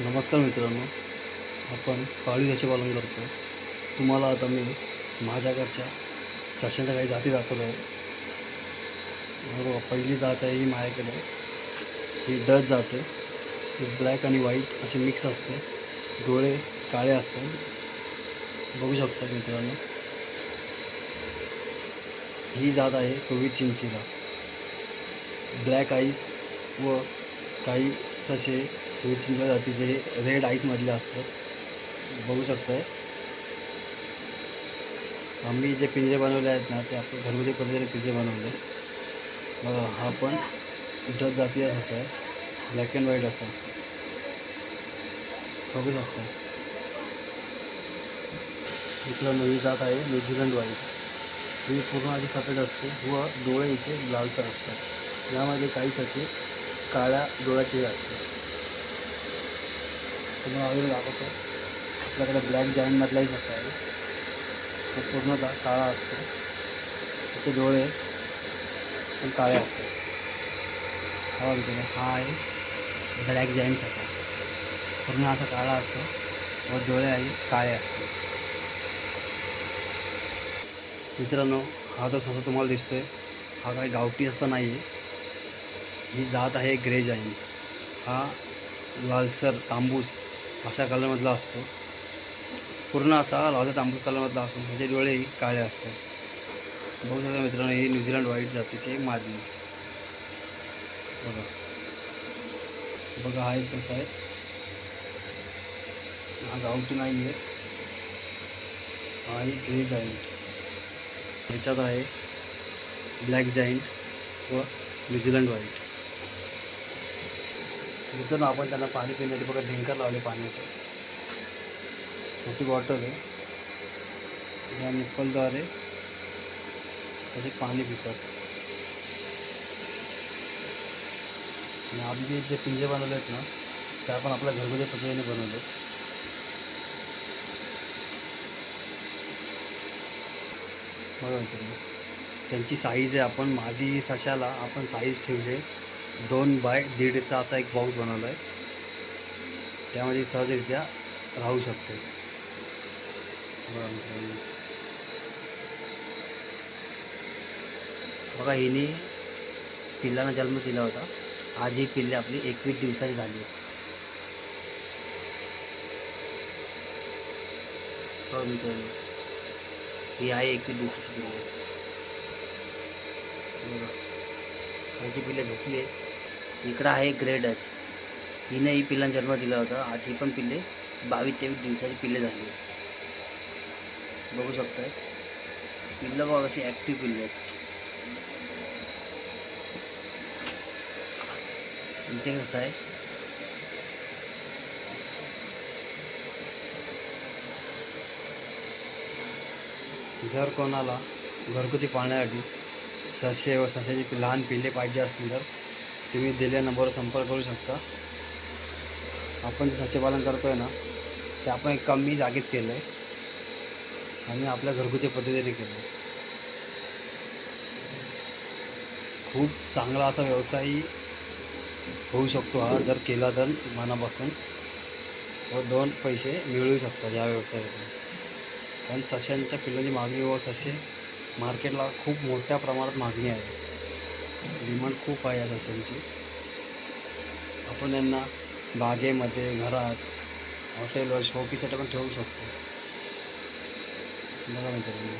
नमस्कार मित्रांनो आपण पाळीव जसे पालन करतो तुम्हाला आता मी माझ्या घरच्या सशांच्या काही जाती दाखवत. आहे बरोबर पहिली जात आहे ही माझ्याकडे. ही डच जाते ही ब्लॅक आणि व्हाईट असे मिक्स असते. डोळे काळे असतात. बघू शकता मित्रांनो. ही जात आहे सोवी चिंचीला. ब्लॅक आईस व काही ससे चिंच्या जातीचे रेड आईसमधले असतं. बघू शकताय. आम्ही जे पिंजरे बनवले आहेत ना ते आपण घरगुती पद्धतीने पिंजरे बनवले. बघा हा पण डच जातीय असा आहे. ब्लॅक अँड व्हाईट असा. बघू शकता इकडं नवी जात आहे न्यूझीलंड व्हाईट ही पूर्ण आधी सफेद असते व डोळे हिचे लालसर असतात. यामध्ये काहीच असे काळ्या डोळ्याचे असतात तुम्हाला ऑइल दाखवतो. आपल्याकडे ब्लॅक जाईंटमधलाही असा आहे. तो पूर्णतः काळा असतो. त्याचे डोळे पण काळे असतात. हा बघितलं हा आहे ब्लॅक जाईंट्स असा पूर्ण असा काळा असतो. व डोळे आहे काळे असतात. मित्रांनो हा तर ससा तुम्हाला दिसतोय हा काही गावठी असा नाही आहे ही जात आहे ग्रे जाईन हा लालसर तांबूस. अशा कलरमधला असतो. पूर्ण असा लावला तांबूस कलरमधला असतो. म्हणजे डोळेही काळे असतात. बघू शकता मित्रांनो ही न्यूझीलंड व्हाईट जातीची मादली बघा. बघा हा एक कसा आहे. हा गावठी नाही आहे हा एक ग्रे जाईंट ह्याच्यात आहे ब्लॅक जाईंट व न्यूझीलंड व्हाईट मित्रांनो आपण त्यांना पाणी पिण्यासाठी बघा ड्रिंकर लावले पाण्याचे. छोटी बॉटल आहे. या निप्पलद्वारे त्याचे पाणी पितात. आणि आधी जे पिंजे बनवले आहेत ना ते आपण आपल्या घरगुती पद्धतीने बनवले. बघा त्यांची साईज आहे. आपण मादी सशाला आपण साईज ठेवले. दोन बाय दीडचा असा एक बॉक्स बनवला आहे त्यामध्ये सहजरित्या राहू शकते. बघा हिने पिल्लांना जन्म दिला होता. आज ही पिल्ले आपली एकवीस दिवसाची झाली आहे हो, ही आहे एकवीस दिवसाची पिल्ले. बघा काही पिल्ले झोपली आहे इकडं आहे ग्रे डच. हिने ही पिल्लांना जन्म दिला होता. आज ही पण पिल्ले बावीस तेवीस दिवसाची पिल्ले झाली बघू शकताय. पिल्लं बघा अशी ॲक्टिव्ह पिल्ले आहेत. इथे कसं आहे? जर कोणाला घरगुती पाहण्यासाठी ससे व सशाची लहान पिल्ले पाहिजे असतील तर तुम्ही दिलेल्या नंबरवर संपर्क करू शकता. आपण जे ससेपालन करतो आहे ना ते आपण एक कमी जागेत केलं आहे आणि आपल्या घरगुती पद्धतीने केलं आहे खूप चांगला असा व्यवसाय होऊ शकतो हा जर केला तर मनापासून. व दोन पैसे मिळू शकतात या व्यवसायातून. कारण सशांच्या पिल्लांची मागणी व ससे मार्केटला खूप मोठ्या प्रमाणात मागणी आहे. डिमांड खूप आहे या सशांची आपण यांना बागेमध्ये घरात हॉटेलवर शोपीसाठी पण ठेवू शकतो. बघा मित्रांनो.